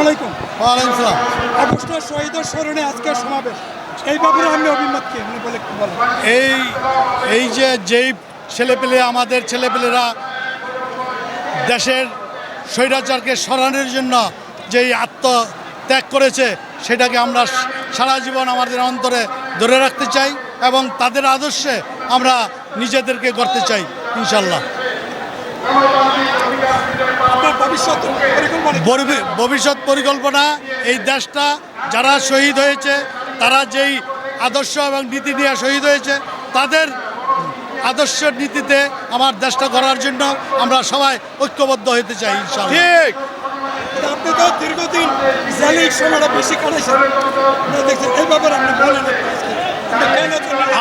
আসসালামু আলাইকুম। ওয়ালাইকুম সালাম। আগস্ট শহীদের স্মরণে আজকের সমাবেশ। এই ব্যাপারে আমি অভিমত কি? আপনি বলে বলেন। এই এই যে যেই ছেলেপেলে আমাদের ছেলেপেলেরা দেশের স্বৈরাচারকে সরানোর জন্য যেই আত্মত্যাগ করেছে সেটাকে আমরা সারা জীবন আমাদের অন্তরে ধরে রাখতে চাই এবং তাদের আদর্শে আমরা নিজেদেরকে গড়তে চাই ইনশাল্লাহ ভবিষ্যৎ পরিকল্পনা। এই দেশটা যারা শহীদ হয়েছে তারা যেই আদর্শ এবং নীতি নিয়ে শহীদ হয়েছে তাদের আদর্শ নীতিতে আমার দেশটা গড়ার জন্য আমরা সবাই ঐক্যবদ্ধ হতে চাই ইনশাআল্লাহ। ঠিক। আপনি তো দীর্ঘদিন জেলের সময়টা বেশি কাটাইছেন। দেখছেন এই ব্যাপারে আপনি বলেন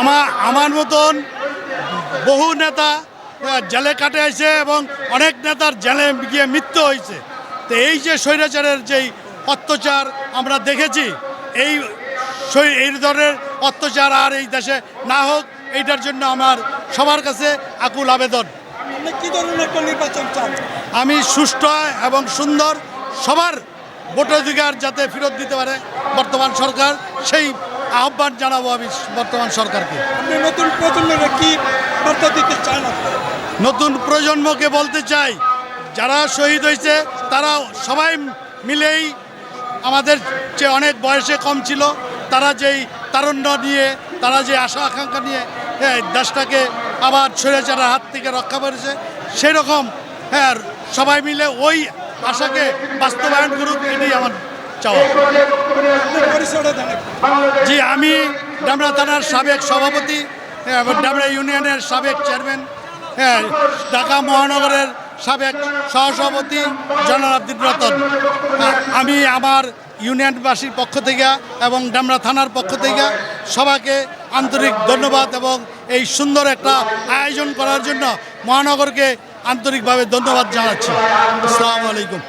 আমার আমার মতন বহু নেতা জেলে কাটে আছে এবং অনেক নেতার জেলে গিয়ে মৃত্যু হয়েছে। তো এই যে স্বৈরাচারের যেই অত্যাচার আমরা দেখেছি এই এই ধরনের অত্যাচার আর এই দেশে না হোক এইটার জন্য আমার সবার কাছে আকুল আবেদন। আপনি কি ধরনের একটা নির্বাচন চান? আমি সুষ্ঠু এবং সুন্দর সবার ভোটাধিকার যাতে ফেরত দিতে পারে বর্তমান সরকার সেই আহ্বান জানাব আমি বর্তমান সরকারকে। আপনি নতুন প্রজন্মের কি বার্তা দিতে চান নতুন প্রজন্মকে বলতে চাই যারা শহীদ হয়েছে তারা সবাই মিলেই আমাদের যে অনেক বয়সে কম ছিল তারা যেই তারুণ্য নিয়ে তারা যে আশা আকাঙ্ক্ষা নিয়ে হ্যাঁ, দেশটাকে আবার স্বৈরাচারের হাত থেকে রক্ষা করেছে সেরকম হ্যাঁ সবাই মিলে ওই আশাকে বাস্তবায়ন করুক এটাই আমার চাওয়া। জি আমি ডামরা থানার সাবেক সভাপতি হ্যাঁ, এবং ডামরা ইউনিয়নের সাবেক চেয়ারম্যান হ্যাঁ ঢাকা মহানগরের সাবেক সহসভাপতি জনাল আব্দুল রতন। আমি আমার ইউনিয়নবাসীর পক্ষ থেকে এবং ডামরা থানার পক্ষ থেকে সবাইকে আন্তরিক ধন্যবাদ এবং এই সুন্দর একটা আয়োজন করার জন্য মহানগরকে আন্তরিকভাবে ধন্যবাদ জানাচ্ছি। আসসালামু আলাইকুম।